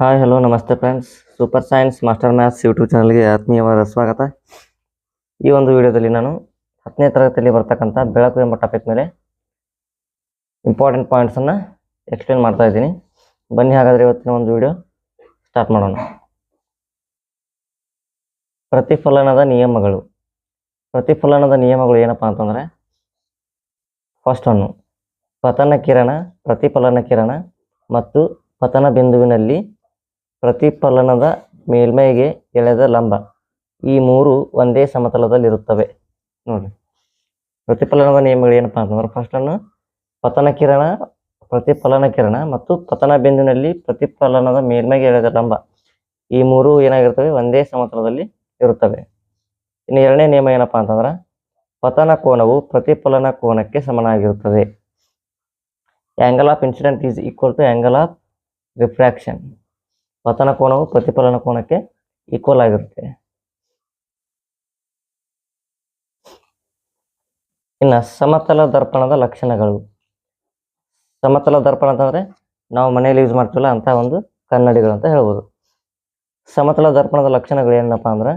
Hi hello ನಮಸ್ತೆ friends super science master maths YouTube ಚಾನಲ್ಗೆ ಆತ್ಮೀಯವಾದ ಸ್ವಾಗತ. ಈ ಒಂದು ವಿಡಿಯೋದಲ್ಲಿ ನಾನು ಹತ್ತನೇ ತರಗತಿಯಲ್ಲಿ ಬರ್ತಕ್ಕಂಥ ಬೆಳಕು ಎಂಬ ಟಾಪಿಕ್ ಮೇಲೆ ಇಂಪಾರ್ಟೆಂಟ್ ಪಾಯಿಂಟ್ಸನ್ನು ಎಕ್ಸ್ಪ್ಲೇನ್ ಮಾಡ್ತಾ ಇದ್ದೀನಿ. ಬನ್ನಿ ಹಾಗಾದರೆ ಇವತ್ತಿನ ಒಂದು ವಿಡಿಯೋ ಸ್ಟಾರ್ಟ್ ಮಾಡೋಣ. ಪ್ರತಿಫಲನದ ನಿಯಮಗಳು. ಪ್ರತಿಫಲನದ ನಿಯಮಗಳು ಏನಪ್ಪ ಅಂತಂದರೆ ಫಸ್ಟ್ ಒನ್ನು ಪತನ ಕಿರಣ, ಪ್ರತಿಫಲನ ಕಿರಣ ಮತ್ತು ಪತನ ಬಿಂದುವಿನಲ್ಲಿ ಪ್ರತಿಫಲನದ ಮೇಲ್ಮೈಗೆ ಎಳೆದ ಲಂಬ. ಈ ಮೂರು ಒಂದೇ ಸಮತಲದಲ್ಲಿರುತ್ತವೆ. ನೋಡಿ. ಪ್ರತಿಫಲನದ ನಿಯಮಗಳು ಏನಪ್ಪ ಅಂತಂದ್ರೆ ಫಸ್ಟ್ ಅನ್ನು ಪತನ ಕಿರಣ, ಪ್ರತಿಫಲನ ಕಿರಣ ಮತ್ತು ಪತನ ಬಿಂದುವಿನಲ್ಲಿ ಪ್ರತಿಫಲನದ ಮೇಲ್ಮೈಗೆ ಎಳೆದ ಲಂಬ. ಈ ಮೂರು ಏನಾಗಿರ್ತವೆ? ಒಂದೇ ಸಮತಲದಲ್ಲಿ ಇರುತ್ತವೆ. ಇನ್ನು ಎರಡನೇ ನಿಯಮ ಏನಪ್ಪಾ ಅಂತಂದ್ರೆ ಪತನ ಕೋನವು ಪ್ರತಿಫಲನ ಕೋನಕ್ಕೆ ಸಮನಾಗಿರುತ್ತದೆ. Angle of incident is equal to angle of refraction ಪತನ ಕೋನವು ಪ್ರತಿಫಲನ ಕೋನಕ್ಕೆ ಈಕ್ವಲ್ ಆಗಿರುತ್ತೆ. ಇನ್ನು ಸಮತಲ ದರ್ಪಣದ ಲಕ್ಷಣಗಳು. ಸಮತಲ ದರ್ಪಣ ಅಂತಂದರೆ ನಾವು ಮನೆಯಲ್ಲಿ ಯೂಸ್ ಮಾಡ್ತೀವಲ್ಲ ಅಂತ ಒಂದು ಕನ್ನಡಿಗಳು ಅಂತ ಹೇಳ್ಬೋದು. ಸಮತಲ ದರ್ಪಣದ ಲಕ್ಷಣಗಳು ಏನಪ್ಪ ಅಂದ್ರೆ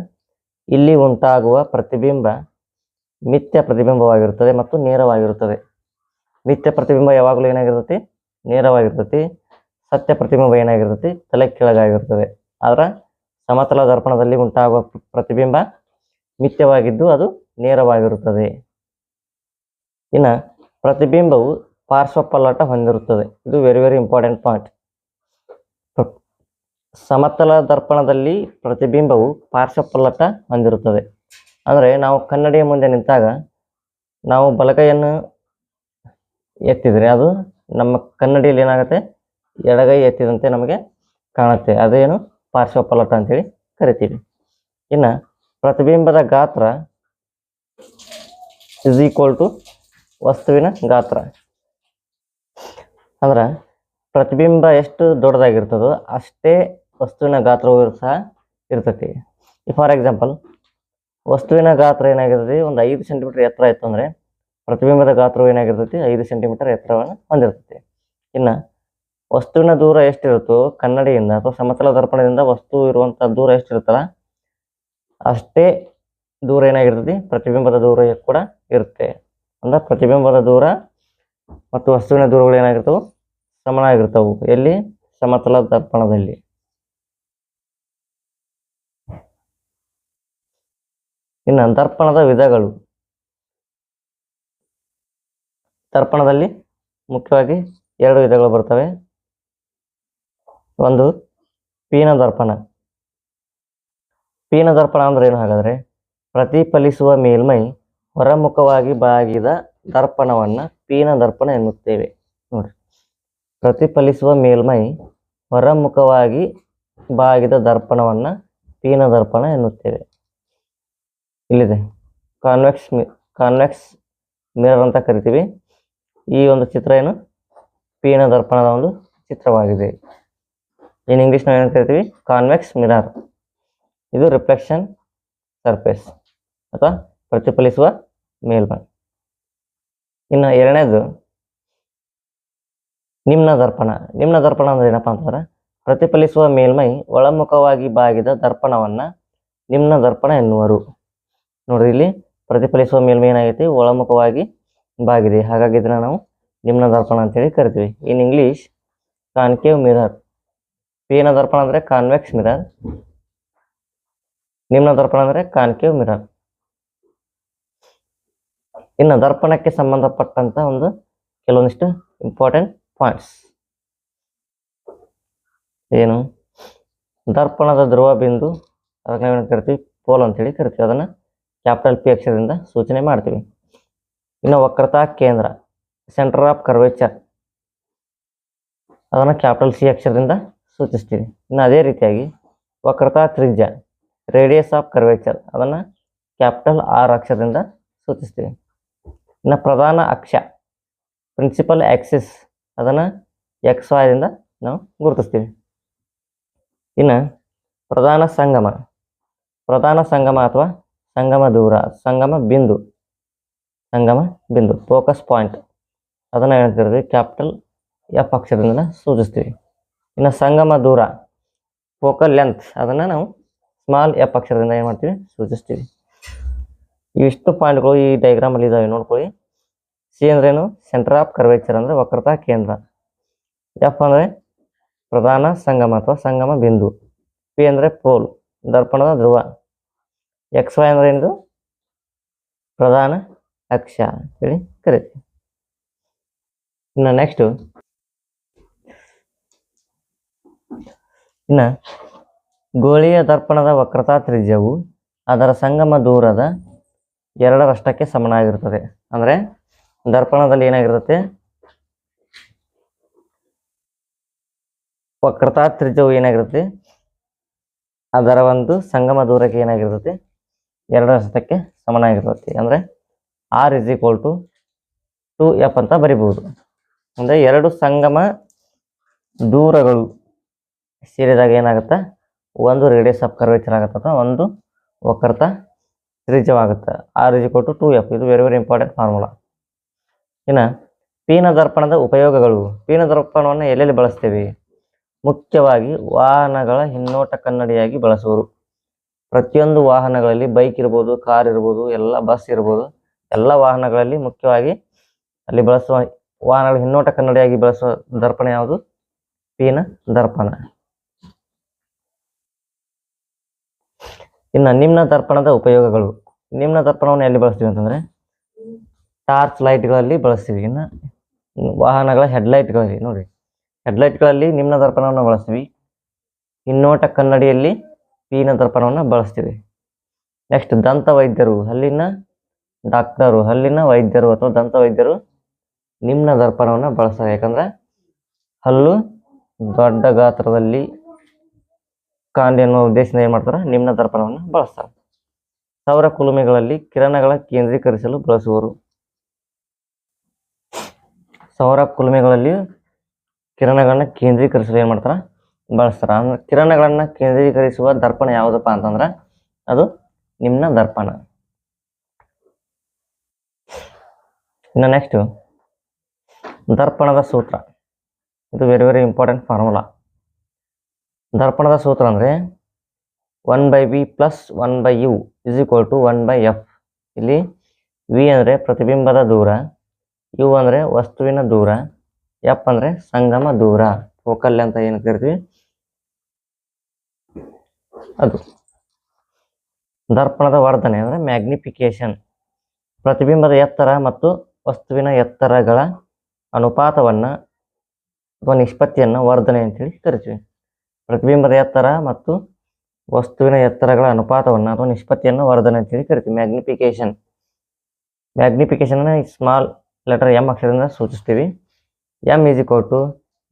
ಇಲ್ಲಿ ಉಂಟಾಗುವ ಪ್ರತಿಬಿಂಬ ಮಿಥ್ಯ ಪ್ರತಿಬಿಂಬವಾಗಿರುತ್ತದೆ ಮತ್ತು ನೇರವಾಗಿರುತ್ತದೆ. ಮಿಥ್ಯ ಪ್ರತಿಬಿಂಬ ಯಾವಾಗಲೂ ಏನಾಗಿರ್ತೈತಿ? ನೇರವಾಗಿರ್ತೈತಿ. ಸತ್ಯ ಪ್ರತಿಬಿಂಬ ಏನಾಗಿರ್ತೈತಿ? ತಲೆ ಕೆಳಗಾಗಿರ್ತದೆ. ಆದ್ರೆ ಸಮತಲ ದರ್ಪಣದಲ್ಲಿ ಉಂಟಾಗುವ ಪ್ರತಿಬಿಂಬ ಮಿಥ್ಯವಾಗಿದ್ದು ಅದು ನೇರವಾಗಿರುತ್ತದೆ. ಇನ್ನು ಪ್ರತಿಬಿಂಬವು ಪಾರ್ಶ್ವಪಲ್ಲಟ ಹೊಂದಿರುತ್ತದೆ. ಇದು ವೆರಿ ವೆರಿ ಇಂಪಾರ್ಟೆಂಟ್ ಪಾಯಿಂಟ್ ಸಮತಲ ದರ್ಪಣದಲ್ಲಿ ಪ್ರತಿಬಿಂಬವು ಪಾರ್ಶ್ವಪಲ್ಲಟ ಹೊಂದಿರುತ್ತದೆ. ಅಂದರೆ ನಾವು ಕನ್ನಡಿಯ ಮುಂದೆ ನಿಂತಾಗ ನಾವು ಬಲಗೈಯನ್ನು ಎತ್ತಿದರೆ ಅದು ನಮ್ಮ ಕನ್ನಡಿಯಲ್ಲಿ ಏನಾಗುತ್ತೆ? ಎಡಗೈ ಎತ್ತಿದಂತೆ ನಮಗೆ ಕಾಣುತ್ತೆ. ಅದೇನು ಪಾರ್ಶ್ವಪಲ್ಲಟ ಅಂತೇಳಿ ಕರಿತೀವಿ. ಇನ್ನು ಪ್ರತಿಬಿಂಬದ ಗಾತ್ರ ಇಸ್ ಈಕ್ವಲ್ ಟು ವಸ್ತುವಿನ ಗಾತ್ರ. ಅಂದ್ರೆ ಪ್ರತಿಬಿಂಬ ಎಷ್ಟು ದೊಡ್ಡದಾಗಿರ್ತದೋ ಅಷ್ಟೇ ವಸ್ತುವಿನ ಗಾತ್ರವೂ ಸಹ ಇರ್ತೈತಿ. ಫಾರ್ ಎಕ್ಸಾಂಪಲ್ ವಸ್ತುವಿನ ಗಾತ್ರ ಏನಾಗಿರ್ತದೆ ಒಂದು ಐದು ಸೆಂಟಿಮೀಟರ್ ಎತ್ತರ ಇತ್ತು ಅಂದರೆ ಪ್ರತಿಬಿಂಬದ ಗಾತ್ರವು ಏನಾಗಿರ್ತೈತಿ? ಐದು ಸೆಂಟಿಮೀಟರ್ ಎತ್ತರವನ್ನು ಹೊಂದಿರ್ತೈತಿ. ಇನ್ನು ವಸ್ತುವಿನ ದೂರ ಎಷ್ಟಿರುತ್ತೋ, ಕನ್ನಡಿಯಿಂದ ಅಥವಾ ಸಮತಲ ದರ್ಪಣದಿಂದ ವಸ್ತು ಇರುವಂಥ ದೂರ ಎಷ್ಟಿರುತ್ತಲ್ಲ, ಅಷ್ಟೇ ದೂರ ಏನಾಗಿರ್ತದೆ? ಪ್ರತಿಬಿಂಬದ ದೂರ ಕೂಡ ಇರುತ್ತೆ. ಅಂದ್ರೆ ಪ್ರತಿಬಿಂಬದ ದೂರ ಮತ್ತು ವಸ್ತುವಿನ ದೂರಗಳು ಏನಾಗಿರ್ತವೆ? ಸಮನಾಗಿರ್ತವು. ಎಲ್ಲಿ? ಸಮತಲ ದರ್ಪಣದಲ್ಲಿ. ಇನ್ನು ದರ್ಪಣದ ವಿಧಗಳು. ದರ್ಪಣದಲ್ಲಿ ಮುಖ್ಯವಾಗಿ ಎರಡು ವಿಧಗಳು ಬರ್ತವೆ. ಒಂದು ಪೀನ ದರ್ಪಣ. ಪೀನ ದರ್ಪಣ ಅಂದ್ರೆ ಏನು ಹಾಗಾದ್ರೆ? ಪ್ರತಿಫಲಿಸುವ ಮೇಲ್ಮೈ ಹೊರಮುಖವಾಗಿ ಬಾಗಿದ ದರ್ಪಣವನ್ನ ಪೀನ ದರ್ಪಣ ಎನ್ನುತ್ತೇವೆ. ನೋಡಿ. ಪ್ರತಿಫಲಿಸುವ ಮೇಲ್ಮೈ ಹೊರಮುಖವಾಗಿ ಬಾಗಿದ ದರ್ಪಣವನ್ನ ಪೀನ ದರ್ಪಣ ಎನ್ನುತ್ತೇವೆ. ಇಲ್ಲಿದೆ. ಕಾನ್ವೆಕ್ಸ್ ಕಾನ್ವೆಕ್ಸ್ ಮಿರರ್ ಅಂತ ಕರಿತೀವಿ. ಈ ಒಂದು ಚಿತ್ರ ಏನು? ಪೀನ ದರ್ಪಣದ ಒಂದು ಚಿತ್ರವಾಗಿದೆ. ಇನ್ ಇಂಗ್ಲೀಷ್ ನಾವು ಏನು ಕರಿತೀವಿ? ಕಾನ್ವೆಕ್ಸ್ ಮಿರರ್ ಇದು ರಿಫ್ಲೆಕ್ಷನ್ ಸರ್ಫೇಸ್ ಅಥವಾ ಪ್ರತಿಫಲಿಸುವ ಮೇಲ್ಮೈ. ಇನ್ನು ಎರಡನೇದು, ನಿಮ್ನ ದರ್ಪಣ. ನಿಮ್ನ ದರ್ಪಣ ಅಂದ್ರೆ ಏನಪ್ಪಾ ಅಂತಂದ್ರೆ, ಪ್ರತಿಫಲಿಸುವ ಮೇಲ್ಮೈ ಒಳಮುಖವಾಗಿ ಬಾಗಿದ ದರ್ಪಣವನ್ನ ನಿಮ್ನ ದರ್ಪಣ ಎನ್ನುವರು. ನೋಡ್ರಿ ಇಲ್ಲಿ ಪ್ರತಿಫಲಿಸುವ ಮೇಲ್ಮೈ ಏನಾಗೈತಿ? ಒಳಮುಖವಾಗಿ ಬಾಗಿದೆ. ಹಾಗಾಗಿ ಇದನ್ನ ನಾವು ನಿಮ್ನ ದರ್ಪಣ ಅಂತೇಳಿ ಕರಿತೀವಿ. In English concave mirror. ಪೀನ ದರ್ಪಣ ಅಂದ್ರೆ ಕಾನ್ವೆಕ್ಸ್ ಮಿರರ್ ನಿಮ್ನ ದರ್ಪಣ ಅಂದ್ರೆ ಕಾನ್ಕೇವ್ ಮಿರರ್ ಇನ್ನು ದರ್ಪಣಕ್ಕೆ ಸಂಬಂಧಪಟ್ಟಂತ ಒಂದು ಕೆಲವೊಂದಿಷ್ಟು ಇಂಪಾರ್ಟೆಂಟ್ ಪಾಯಿಂಟ್ಸ್ ಏನು? ದರ್ಪಣದ ಧ್ರುವ ಬಿಂದು, ಅದಕ್ಕೆ ಕರಿತೀವಿ? ಪೋಲ್ ಅಂತೇಳಿ ಕರಿತೀವಿ. ಅದನ್ನ ಕ್ಯಾಪಿಟಲ್ ಪಿ ಅಕ್ಷರದಿಂದ ಸೂಚನೆ ಮಾಡ್ತೀವಿ. ಇನ್ನು ವಕ್ರತಾ ಕೇಂದ್ರ ಸೆಂಟರ್ ಆಫ್ ಕರ್ವೇಚರ್ ಅದನ್ನು ಕ್ಯಾಪಿಟಲ್ ಸಿ ಅಕ್ಷರದಿಂದ ಸೂಚಿಸ್ತೀವಿ. ಇನ್ನು ಅದೇ ರೀತಿಯಾಗಿ ವಕ್ರತಾ ತ್ರಿಜ್ಯ ರೇಡಿಯಸ್ ಆಫ್ ಕರ್ವೇಚರ್ ಅದನ್ನು ಕ್ಯಾಪಿಟಲ್ ಆರ್ ಅಕ್ಷರದಿಂದ ಸೂಚಿಸ್ತೀವಿ. ಇನ್ನು ಪ್ರಧಾನ ಅಕ್ಷ ಪ್ರಿನ್ಸಿಪಲ್ ಆಕ್ಸಿಸ್ ಅದನ್ನು ಎಕ್ಸ್ ವಾಯದಿಂದ ನಾವು ಗುರುತಿಸ್ತೀವಿ. ಇನ್ನು ಪ್ರಧಾನ ಸಂಗಮ ಪ್ರಧಾನ ಸಂಗಮ ಅಥವಾ ಸಂಗಮ ದೂರ, ಸಂಗಮ ಬಿಂದು ಸಂಗಮ ಬಿಂದು ಫೋಕಸ್ ಪಾಯಿಂಟ್ ಅದನ್ನು ಹೇಳ್ತಿರ್ತೀವಿ ಕ್ಯಾಪಿಟಲ್ ಎಫ್ ಅಕ್ಷರದಿಂದ ಸೂಚಿಸ್ತೀವಿ. ಇನ್ನು ಸಂಗಮ ದೂರ ಫೋಕಲ್ ಲೆಂತ್ ಅದನ್ನು ನಾವು ಸ್ಮಾಲ್ ಎಫ್ ಅಕ್ಷರದಿಂದ ಏನು ಮಾಡ್ತೀವಿ, ಸೂಚಿಸ್ತೀವಿ. ಇವಿಷ್ಟು ಪಾಯಿಂಟ್ಗಳು ಈ ಡೈಗ್ರಾಮಲ್ಲಿ ಇದ್ದಾವೆ ನೋಡ್ಕೊಳ್ಳಿ. ಸಿ ಅಂದ್ರೇನು ಸೆಂಟರ್ ಆಫ್ ಕರ್ವೇಚರ್ ಅಂದರೆ ವಕ್ರತಾ ಕೇಂದ್ರ. ಎಫ್ ಅಂದರೆ ಪ್ರಧಾನ ಸಂಗಮ ಅಥವಾ ಸಂಗಮ ಬಿಂದು. ಪಿ ಅಂದರೆ ಪೋಲ್ ದರ್ಪಣದ ಧ್ರುವ. ಎಕ್ಸ್ ವೈ ಅಂದ್ರೆ ಏನಿದು? ಪ್ರಧಾನ ಅಕ್ಷ ಅಂತೇಳಿ ಕರಿತೀವಿ. ಇನ್ನು ನೆಕ್ಸ್ಟು ಇನ್ನು ಗೋಳೀಯ ದರ್ಪಣದ ವಕ್ರತಾ ತ್ರಿಜ್ಯವು ಅದರ ಸಂಗಮ ದೂರದ ಎರಡರಷ್ಟಕ್ಕೆ ಸಮನಾಗಿರುತ್ತದೆ. ಅಂದರೆ ದರ್ಪಣದಲ್ಲಿ ಏನಾಗಿರುತ್ತೆ? ವಕ್ರತಾ ತ್ರಿಜ್ಯವು ಏನಾಗಿರುತ್ತೆ? ಅದರ ಒಂದು ಸಂಗಮ ದೂರಕ್ಕೆ ಏನಾಗಿರ್ತದೆ ಎರಡರಷ್ಟಕ್ಕೆ ಸಮನಾಗಿರ್ತದೆ ಅಂದರೆ R is equal to two F ಅಂತ ಬರಿಬೋದು ಅಂದರೆ ಎರಡು ಸಂಗಮ ದೂರಗಳು ಸೇರಿದಾಗ ಏನಾಗುತ್ತೆ? ಒಂದು ರೇಡಿಯಸ್ ಆಫ್ ಕರ್ವೇಚರ್ ಆಗುತ್ತೆ ಒಂದು ವಕ್ರತ ತ್ರಿಜ್ಯವಾಗುತ್ತೆ. ಆರ್ ಇಜ್ ಕೊಟ್ಟು ಟು ಎಫ್ ಇದು ವೆರಿ ವೆರಿ ಇಂಪಾರ್ಟೆಂಟ್ ಫಾರ್ಮುಲಾ ಇನ್ನು ಪೀನ ದರ್ಪಣದ ಉಪಯೋಗಗಳು. ಪೀನ ದರ್ಪಣವನ್ನು ಎಲ್ಲೆಲ್ಲಿ ಬಳಸ್ತೇವೆ? ಮುಖ್ಯವಾಗಿ ವಾಹನಗಳ ಹಿನ್ನೋಟ ಕನ್ನಡಿಯಾಗಿ ಬಳಸುವರು. ಪ್ರತಿಯೊಂದು ವಾಹನಗಳಲ್ಲಿ ಬೈಕ್ ಇರ್ಬೋದು ಕಾರ್ ಇರ್ಬೋದು, ಎಲ್ಲ ಬಸ್ ಇರ್ಬೋದು, ಎಲ್ಲ ವಾಹನಗಳಲ್ಲಿ ಮುಖ್ಯವಾಗಿ ಅಲ್ಲಿ ಬಳಸುವ ವಾಹನಗಳ ಹಿನ್ನೋಟ ಕನ್ನಡಿಯಾಗಿ ಬಳಸುವ ದರ್ಪಣ ಯಾವುದು? ಪೀನ ದರ್ಪಣ. ಇನ್ನು ನಿಮ್ನ ದರ್ಪಣದ ಉಪಯೋಗಗಳು. ನಿಮ್ನ ದರ್ಪಣವನ್ನು ಎಲ್ಲಿ ಬಳಸ್ತೀವಿ ಅಂತಂದರೆ, ಟಾರ್ಚ್ ಲೈಟ್ಗಳಲ್ಲಿ ಬಳಸ್ತೀವಿ. ಇನ್ನು ವಾಹನಗಳ ಹೆಡ್ಲೈಟ್ಗಳಲ್ಲಿ ನೋಡಿ. ಹೆಡ್ಲೈಟ್ಗಳಲ್ಲಿ ನಿಮ್ನ ದರ್ಪಣವನ್ನು ಬಳಸ್ತೀವಿ. ಇನ್ನೋಟ ಕನ್ನಡಿಯಲ್ಲಿ ಪೀನ ದರ್ಪಣವನ್ನು ಬಳಸ್ತೀವಿ. ನೆಕ್ಸ್ಟ್ ದಂತ ವೈದ್ಯರು ಹಲ್ಲಿನ ಡಾಕ್ಟರು ಹಲ್ಲಿನ ವೈದ್ಯರು ಅಥವಾ ದಂತ ವೈದ್ಯರು ನಿಮ್ನ ದರ್ಪಣವನ್ನು ಬಳಸ್ತಾರೆ. ಯಾಕಂದ್ರೆ ಹಲ್ಲು ದೊಡ್ಡ ಗಾತ್ರದಲ್ಲಿ ಕಾಂಡಿ ಎನ್ನುವ ಉದ್ದೇಶದಿಂದ ಏನು ಮಾಡ್ತಾರೆ? ನಿಮ್ನ ದರ್ಪಣವನ್ನು ಬಳಸ್ತಾರೆ. ಸೌರ ಕುಲುಮೆಗಳಲ್ಲಿ ಕಿರಣಗಳ ಕೇಂದ್ರೀಕರಿಸಲು ಬಳಸುವರು. ಸೌರ ಕುಲುಮೆಗಳಲ್ಲಿ ಕಿರಣಗಳನ್ನ ಕೇಂದ್ರೀಕರಿಸಲು ಏನು ಮಾಡ್ತಾರೆ? ಬಳಸ್ತಾರೆ. ಅಂದ್ರೆ ಕಿರಣಗಳನ್ನ ಕೇಂದ್ರೀಕರಿಸುವ ದರ್ಪಣ ಯಾವುದಪ್ಪ ಅಂತಂದ್ರೆ ಅದು ನಿಮ್ನ ದರ್ಪಣ. ಇನ್ನು ನೆಕ್ಸ್ಟ್ ದರ್ಪಣದ ಸೂತ್ರ. ಇದು ವೆರಿ ವೆರಿ ಇಂಪಾರ್ಟೆಂಟ್ ಫಾರ್ಮುಲಾ ದರ್ಪಣದ ಸೂತ್ರ ಅಂದರೆ one by V plus one by U is equal to one by F ಇಲ್ಲಿ ವಿ ಅಂದರೆ ಪ್ರತಿಬಿಂಬದ ದೂರ ಯು ಅಂದರೆ ವಸ್ತುವಿನ ದೂರ ಎಫ್ ಅಂದರೆ ಸಂಗಮ ದೂರ. ಫೋಕಲ್ ಅಂತ ಏನು ಕರಿತೀವಿ? ಅದು. ದರ್ಪಣದ ವರ್ಧನೆ ಅಂದರೆ ಮ್ಯಾಗ್ನಿಫಿಕೇಶನ್ ಪ್ರತಿಬಿಂಬದ ಎತ್ತರ ಮತ್ತು ವಸ್ತುವಿನ ಎತ್ತರಗಳ ಅನುಪಾತವನ್ನು ಅಥವಾ ನಿಷ್ಪತ್ತಿಯನ್ನು ವರ್ಧನೆ ಅಂತೇಳಿ ಕರಿತೀವಿ. ಪ್ರತಿಬಿಂಬದ ಎತ್ತರ ಮತ್ತು ವಸ್ತುವಿನ ಎತ್ತರಗಳ ಅನುಪಾತವನ್ನು ಅಥವಾ ನಿಷ್ಪತ್ತಿಯನ್ನು ವರ್ಧನೆ ಅಂತೇಳಿ ಕರಿತೀವಿ. Magnification magnification small letter M ಅಕ್ಷರದಿಂದ ಸೂಚಿಸ್ತೀವಿ. M is equal to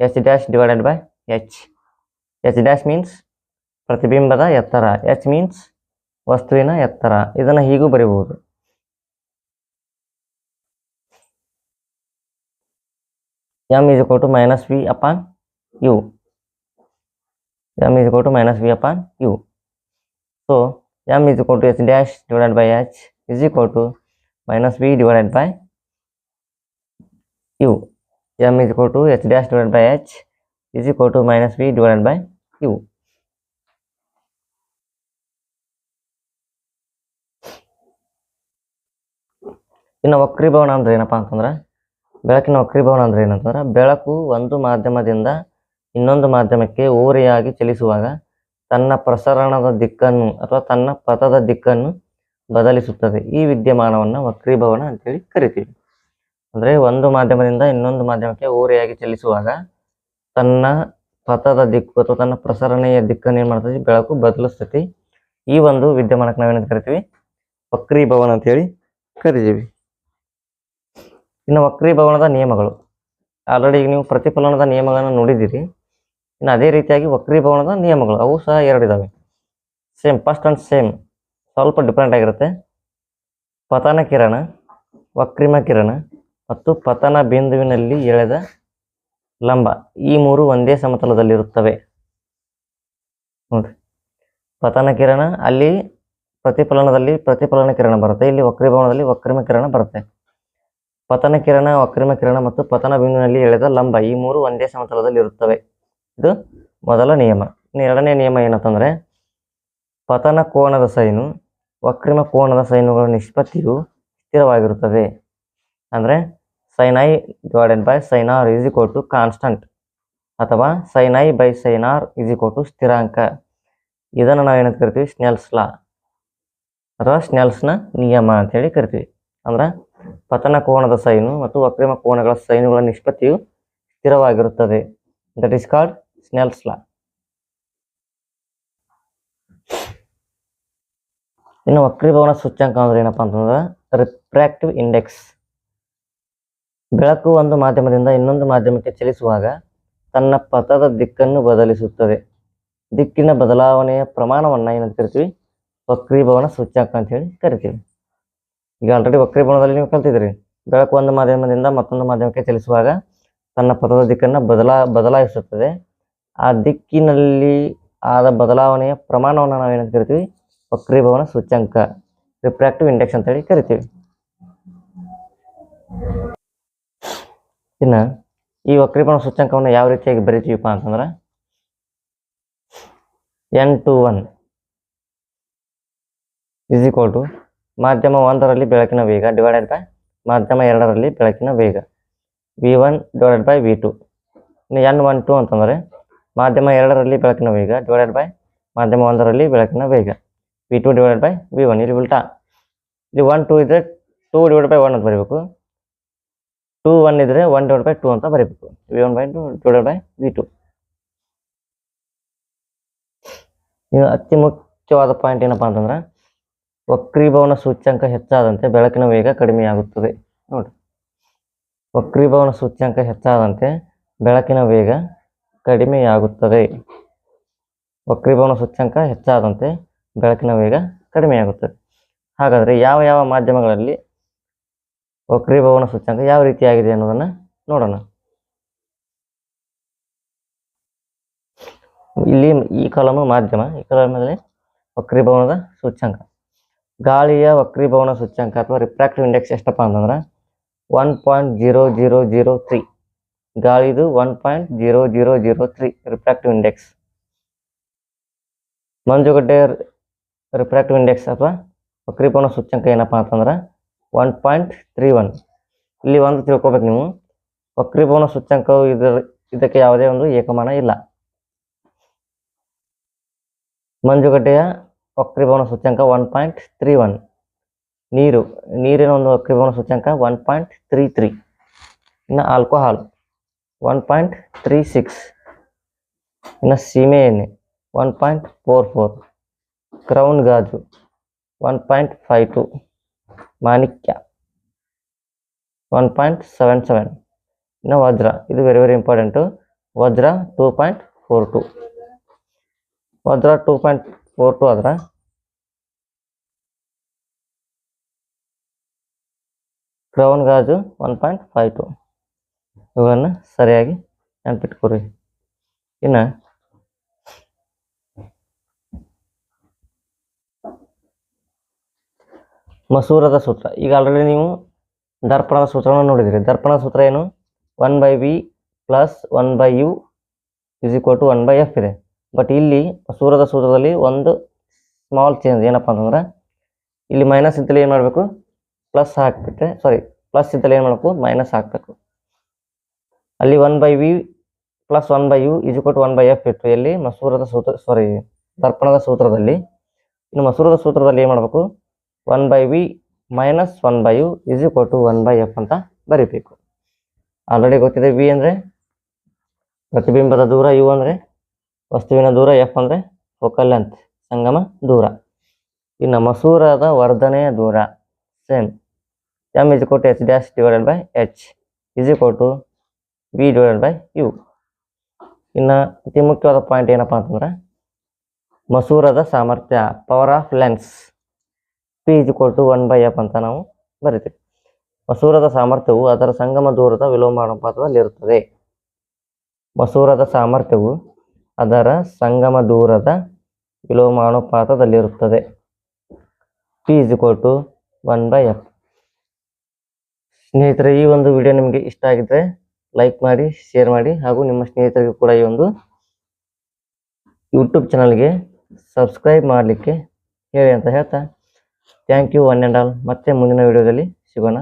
H dash divided by H H dash means ಪ್ರತಿಬಿಂಬದ ಎತ್ತರ. ಎಚ್ ಮೀನ್ಸ್ ವಸ್ತುವಿನ ಎತ್ತರ. ಇದನ್ನು ಹೀಗೂ ಬರೀಬಹುದು. M is equal to minus V upon U M is equal to minus V upon U so M is equal to H dash divided by H is equal to minus V divided by U M is equal to H dash divided by H is equal to minus V divided by U ಇನ್ನು ವಕ್ರೀಭವನ ಅಂದ್ರೆ ಏನಪ್ಪಾ ಅಂತಂದ್ರೆ ಬೆಳಕಿನ ವಕ್ರೀಭವನ ಅಂದ್ರೆ ಏನಂತಂದ್ರೆ ಬೆಳಕು ಒಂದು ಮಾಧ್ಯಮದಿಂದ ಇನ್ನೊಂದು ಮಾಧ್ಯಮಕ್ಕೆ ಓರೆಯಾಗಿ ಚಲಿಸುವಾಗ ತನ್ನ ಪ್ರಸರಣದ ದಿಕ್ಕನ್ನು ಅಥವಾ ತನ್ನ ಪಥದ ದಿಕ್ಕನ್ನು ಬದಲಿಸುತ್ತದೆ. ಈ ವಿದ್ಯಮಾನವನ್ನು ವಕ್ರೀಭವನ ಅಂತೇಳಿ ಕರಿತೀವಿ. ಅಂದ್ರೆ ಒಂದು ಮಾಧ್ಯಮದಿಂದ ಇನ್ನೊಂದು ಮಾಧ್ಯಮಕ್ಕೆ ಓರೆಯಾಗಿ ಚಲಿಸುವಾಗ ತನ್ನ ಪಥದ ದಿಕ್ಕು ಅಥವಾ ತನ್ನ ಪ್ರಸರಣೆಯ ದಿಕ್ಕನ್ನು ಏನು ಮಾಡ್ತದೆ? ಬೆಳಕು ಬದಲಿಸ್ತೈತಿ ಈ ಒಂದು ವಿದ್ಯಮಾನಕ್ಕೆ ನಾವೇನಂತ ಕರಿತೀವಿ? ವಕ್ರೀಭವನ ಅಂತೇಳಿ ಕರಿತೀವಿ. ಇನ್ನು ವಕ್ರೀಭವನದ ನಿಯಮಗಳು. ಆಲ್ರೆಡಿ ನೀವು ಪ್ರತಿಫಲನದ ನಿಯಮಗಳನ್ನು ನೋಡಿದ್ದೀರಿ. ಇನ್ನು ಅದೇ ರೀತಿಯಾಗಿ ವಕ್ರೀಭವನದ ನಿಯಮಗಳು, ಅವು ಸಹ ಎರಡಿದಾವೆ ಸೇಮ್ ಫಸ್ಟ್ ಅಂಡ್ ಸೇಮ್ ಸ್ವಲ್ಪ ಡಿಫ್ರೆಂಟ್ ಆಗಿರುತ್ತೆ. ಪತನ ಕಿರಣ, ವಕ್ರಿಮ ಕಿರಣ ಮತ್ತು ಪತನ ಬಿಂದುವಿನಲ್ಲಿ ಎಳೆದ ಲಂಬ. ಈ ಮೂರು ಒಂದೇ ಸಮತಲದಲ್ಲಿರುತ್ತವೆ. ನೋಡ್ರಿ. ಪತನ ಕಿರಣ, ಅಲ್ಲಿ ಪ್ರತಿಫಲನದಲ್ಲಿ ಪ್ರತಿಫಲನ ಕಿರಣ ಬರುತ್ತೆ. ಇಲ್ಲಿ ವಕ್ರೀಭವನದಲ್ಲಿ ವಕ್ರಿಮ ಕಿರಣ ಬರುತ್ತೆ. ಪತನ ಕಿರಣ, ವಕ್ರಿಮ ಕಿರಣ ಮತ್ತು ಪತನ ಬಿಂದುವಿನಲ್ಲಿ ಎಳೆದ ಲಂಬ ಈ ಮೂರು ಒಂದೇ ಸಮತಲದಲ್ಲಿ ಇರುತ್ತವೆ ಇದು ಮೊದಲ ನಿಯಮ. ಎರಡನೇ ನಿಯಮ ಏನಂತಂದರೆ, ಪತನ ಕೋನದ ಸೈನು, ವಕ್ರಿಮ ಕೋನದ ಸೈನುಗಳ ನಿಷ್ಪತ್ತಿಯು ಸ್ಥಿರವಾಗಿರುತ್ತದೆ. ಅಂದರೆ sine divided by sine R is equal to constant ಅಥವಾ sine by sine R is equal to ಸ್ಥಿರಾಂಕ. ಇದನ್ನು ನಾವು ಏನಂತ ಕರಿತೀವಿ? ಸ್ನೆಲ್ಸ್ ಲಾ ಅಥವಾ ಸ್ನೆಲ್ಸ್ನ ನಿಯಮ ಅಂತೇಳಿ ಕರಿತೀವಿ. ಅಂದ್ರೆ, ಪತನ ಕೋನದ ಸೈನು ಮತ್ತು ವಕ್ರಿಮ ಕೋನಗಳ ಸೈನುಗಳ ನಿಷ್ಪತ್ತಿಯು ಸ್ಥಿರವಾಗಿರುತ್ತದೆ. That is called Snell's law ಇನ್ನು ವಕ್ರೀಭವನ ಸೂಚ್ಯಂಕ ಅಂದ್ರೆ ಏನಪ್ಪಾ ಅಂತಂದ್ರೆ ರಿಫ್ರಾಕ್ಟಿವ್ ಇಂಡೆಕ್ಸ್ ಬೆಳಕು ಒಂದು ಮಾಧ್ಯಮದಿಂದ ಇನ್ನೊಂದು ಮಾಧ್ಯಮಕ್ಕೆ ಚಲಿಸುವಾಗ ತನ್ನ ಪಥದ ದಿಕ್ಕನ್ನು ಬದಲಿಸುತ್ತದೆ. ದಿಕ್ಕಿನ ಬದಲಾವಣೆಯ ಪ್ರಮಾಣವನ್ನ ಏನಂತ ಕರಿತೀವಿ? ವಕ್ರೀಭವನ ಸೂಚ್ಯಂಕ ಅಂತ ಹೇಳಿ ಕರಿತೀವಿ. ಈಗ ಆಲ್ರೆಡಿ ವಕ್ರೀಭವನದಲ್ಲಿ ನೀವು ಕಲ್ತಿದ್ರಿ ಬೆಳಕು ಒಂದು ಮಾಧ್ಯಮದಿಂದ ಮತ್ತೊಂದು ಮಾಧ್ಯಮಕ್ಕೆ ಚಲಿಸುವಾಗ ತನ್ನ ಪಥದ ದಿಕ್ಕನ್ನು ಬದಲಾ, ಬದಲಾಯಿಸುತ್ತದೆ. ಆ ದಿಕ್ಕಿನಲ್ಲಿ ಆದ ಬದಲಾವಣೆಯ ಪ್ರಮಾಣವನ್ನು ನಾವು ಏನಂತ ಕರಿತೀವಿ? ವಕ್ರೀಭವನ ಸೂಚ್ಯಂಕ. ರಿಫ್ರಾಕ್ಟಿವ್ ಇಂಡೆಕ್ಸ್ ಅಂತೇಳಿ ಕರಿತೀವಿ. ಇನ್ನು ಈ ವಕ್ರೀಭವನ ಸೂಚ್ಯಂಕವನ್ನು ಯಾವ ರೀತಿಯಾಗಿ ಬರಿತೀವಪ್ಪ ಅಂತಂದ್ರೆ N two one is equal to ಮಾಧ್ಯಮ ಒಂದರಲ್ಲಿ ಬೆಳಕಿನ ವೇಗ ಡಿವೈಡೆಡ್ ಬೈ ಮಾಧ್ಯಮ ಎರಡರಲ್ಲಿ ಬೆಳಕಿನ ವೇಗ. V one divided by V two ಇನ್ನು ಎನ್ ಒನ್ ಟು ಅಂತಂದರೆ ಮಾಧ್ಯಮ ಎರಡರಲ್ಲಿ ಬೆಳಕಿನ ವೇಗ ಡಿವೈಡೆಡ್ ಬೈ ಮಾಧ್ಯಮ ಒಂದರಲ್ಲಿ ಬೆಳಕಿನ ವೇಗ. V two divided by V one ಇಲ್ಲಿ ಉಲ್ಟಾ. ಇಲ್ಲಿ ಒನ್ ಟೂ ಇದ್ರೆ ಟೂ ಡಿವೈಡ್ ಬೈ ಒನ್ ಅಂತ ಬರೀಬೇಕು. ಟೂ ಒನ್ ಇದ್ರೆ ಒನ್ ಡಿವೈಡ್ ಬೈ ಟೂ ಅಂತ ಬರೀಬೇಕು. V one by two divide by V two ಇದು ಅತಿ ಮುಖ್ಯವಾದ ಪಾಯಿಂಟ್ ಏನಪ್ಪಾ ಅಂತಂದ್ರೆ, ವಕ್ರೀಭವನ ಸೂಚ್ಯಂಕ ಹೆಚ್ಚಾದಂತೆ ಬೆಳಕಿನ ವೇಗ ಕಡಿಮೆಯಾಗುತ್ತದೆ. ನೋಡಿ. ವಕ್ರೀಭವನ ಸೂಚ್ಯಂಕ ಹೆಚ್ಚಾದಂತೆ ಬೆಳಕಿನ ವೇಗ ಕಡಿಮೆಯಾಗುತ್ತದೆ. ವಕ್ರೀಭವನ ಸೂಚ್ಯಂಕ ಹೆಚ್ಚಾದಂತೆ ಬೆಳಕಿನ ವೇಗ ಕಡಿಮೆಯಾಗುತ್ತದೆ. ಹಾಗಾದರೆ ಯಾವ ಯಾವ ಮಾಧ್ಯಮಗಳಲ್ಲಿ ವಕ್ರೀಭವನ ಸೂಚ್ಯಂಕ ಯಾವ ರೀತಿಯಾಗಿದೆ ಅನ್ನೋದನ್ನ ನೋಡೋಣ. ಇಲ್ಲಿ ಈ ಕಾಲಮು ಮಾಧ್ಯಮ, ಈ ಕಾಲಮಲ್ಲಿ ವಕ್ರೀಭವನದ ಸೂಚ್ಯಂಕ. ಗಾಳಿಯ ವಕ್ರೀಭವನ ಸೂಚ್ಯಂಕ ಅಥವಾ ರಿಫ್ರಾಕ್ಟಿವ್ ಇಂಡೆಕ್ಸ್ ಎಷ್ಟಪ್ಪ ಅಂತಂದ್ರೆ one point zero zero zero three ಗಾಳಿದು one point zero zero zero three refractive index ಮಂಜುಗಡ್ಡೆಯ refractive index ಅಥವಾ ವಕ್ರೀಭವನ ಸೂಚ್ಯಂಕ ಏನಪ್ಪಾ ಅಂತಂದ್ರೆ ಒನ್ ಪಾಯಿಂಟ್ ತ್ರೀ ಒನ್ ಇಲ್ಲಿ ಒಂದು ತಿಳ್ಕೊಬೇಕು ನೀವು ವಕ್ರೀಭವನ ಸೂಚ್ಯಂಕವು ಇದರ ಇದಕ್ಕೆ ಯಾವುದೇ ಒಂದು ಏಕಮಾನ ಇಲ್ಲ ಮಂಜುಗಡ್ಡೆಯ ವಕ್ರೀಭವನ ಸೂಚ್ಯಂಕ ಒನ್ ಪಾಯಿಂಟ್ ತ್ರೀ ಒನ್ ನೀರು ನೀರಿನ ಒಂದು ವಕ್ರೀಭವನ ಸೂಚ್ಯಂಕ ಒನ್ ಪಾಯಿಂಟ್ ತ್ರೀ ತ್ರೀ ಇನ್ನು alcohol one point three six ಇನ್ನು ಸೀಮೆ ಎಣ್ಣೆ one point four four crown ಗಾಜು ಒನ್ ಪಾಯಿಂಟ್ ಫೈವ್ ಟು ಮಾಣಿಕ್ಯ ಒನ್ ಪಾಯಿಂಟ್ ಸೆವೆನ್ ಸೆವೆನ್ ಇನ್ನು ವಜ್ರ ಇದು ವೆರಿ ವೆರಿ ಇಂಪಾರ್ಟೆಂಟು ವಜ್ರ ಟೂ ಪಾಯಿಂಟ್ ಫೋರ್ ಟು ವಜ್ರ ಟೂ ಪಾಯಿಂಟ್ ಫೋರ್ ಟು ಆದ್ರೆ ಕ್ರೌನ್ ಗಾಜು ಒನ್ ಪಾಯಿಂಟ್ ಫೈವ್ ಟು ಇವುಗಳನ್ನು ಸರಿಯಾಗಿ ನೆನಪಿಟ್ಕೊರಿ ಇನ್ನು ಮಸೂರದ ಸೂತ್ರ. ಈಗ ಆಲ್ರೆಡಿ ನೀವು ದರ್ಪಣದ ಸೂತ್ರವನ್ನು ನೋಡಿದಿರಿ. ದರ್ಪಣ ಸೂತ್ರ ಏನು? One by v plus one by u is equal to one by f ಇದೆ. ಬಟ್ ಇಲ್ಲಿ ಮಸೂರದ ಸೂತ್ರದಲ್ಲಿ ಒಂದು ಸ್ಮಾಲ್ ಚೇಂಜ್ ಏನಪ್ಪ ಅಂತಂದ್ರೆ ಇಲ್ಲಿ ಮೈನಸ್ ಇದ್ದಲ್ಲಿ ಏನು ಮಾಡಬೇಕು? ಪ್ಲಸ್ ಹಾಕ್ಬಿಟ್ರೆ ಸಾರಿ ಪ್ಲಸ್ ಇದ್ದಲ್ಲಿ ಏನು ಮಾಡಬೇಕು? ಮೈನಸ್ ಹಾಕಬೇಕು. ಅಲ್ಲಿ one by v plus one by u is ಕೊಟ್ ಒನ್ ಬೈ ಎಫ್ ಇತ್ತು. ಎಲ್ಲಿ ಮಸೂರದ ಸೂತ್ರ ಸಾರಿ ದರ್ಪಣದ ಸೂತ್ರದಲ್ಲಿ. ಇನ್ನು ಮಸೂರದ ಸೂತ್ರದಲ್ಲಿ ಏನು ಮಾಡಬೇಕು? One by v minus one by u is to one by f ಅಂತ ಬರಿಬೇಕು. ಆಲ್ರೆಡಿ ಗೊತ್ತಿದೆ ವಿ ಅಂದರೆ? ಪ್ರತಿಬಿಂಬದ ದೂರ ಯು ಅಂದರೆ? ವಸ್ತುವಿನ ದೂರ ಎಫ್ ಅಂದರೆ? ಫೋಕಲ್ ಲೆಂತ್ ಸಂಗಮ ದೂರ. ಇನ್ನು ಮಸೂರದ ವರ್ಧನೆಯ ದೂರ same m is to h dash divided by h is to v divided by u ಇನ್ನು ಅತಿ ಮುಖ್ಯವಾದ ಪಾಯಿಂಟ್ ಏನಪ್ಪ ಅಂತಂದ್ರೆ ಮಸೂರದ ಸಾಮರ್ಥ್ಯ power of lens p is to one by f ಅಂತ ನಾವು ಬರಿತೀವಿ ಮಸೂರದ ಸಾಮರ್ಥ್ಯವು ಅದರ ಸಂಗಮ ದೂರದ ವಿಲೋಮಾನುಪಾತದಲ್ಲಿರುತ್ತದೆ ಮಸೂರದ ಸಾಮರ್ಥ್ಯವು ಅದರ ಸಂಗಮ ದೂರದ ವಿಲೋಮಾನುಪಾತದಲ್ಲಿರುತ್ತದೆ p is to one by f ಸ್ನೇಹಿತರೆ ಈ ಒಂದು ವಿಡಿಯೋ ನಿಮಗೆ ಇಷ್ಟ ಆಗಿದ್ರೆ ಲೈಕ್ ಮಾಡಿ ಶೇರ್ ಮಾಡಿ ಹಾಗೂ ನಿಮ್ಮ ಸ್ನೇಹಿತರಿಗೂ ಕೂಡ ಈ ಒಂದು ಯೂಟ್ಯೂಬ್ ಚಾನಲ್ಗೆ ಸಬ್ಸ್ಕ್ರೈಬ್ ಮಾಡಲಿಕ್ಕೆ ಹೇಳಿ ಅಂತ ಹೇಳ್ತಾ. Thank you one and all ಮತ್ತೆ ಮುಂದಿನ ವಿಡಿಯೋದಲ್ಲಿ ಸಿಗೋಣ.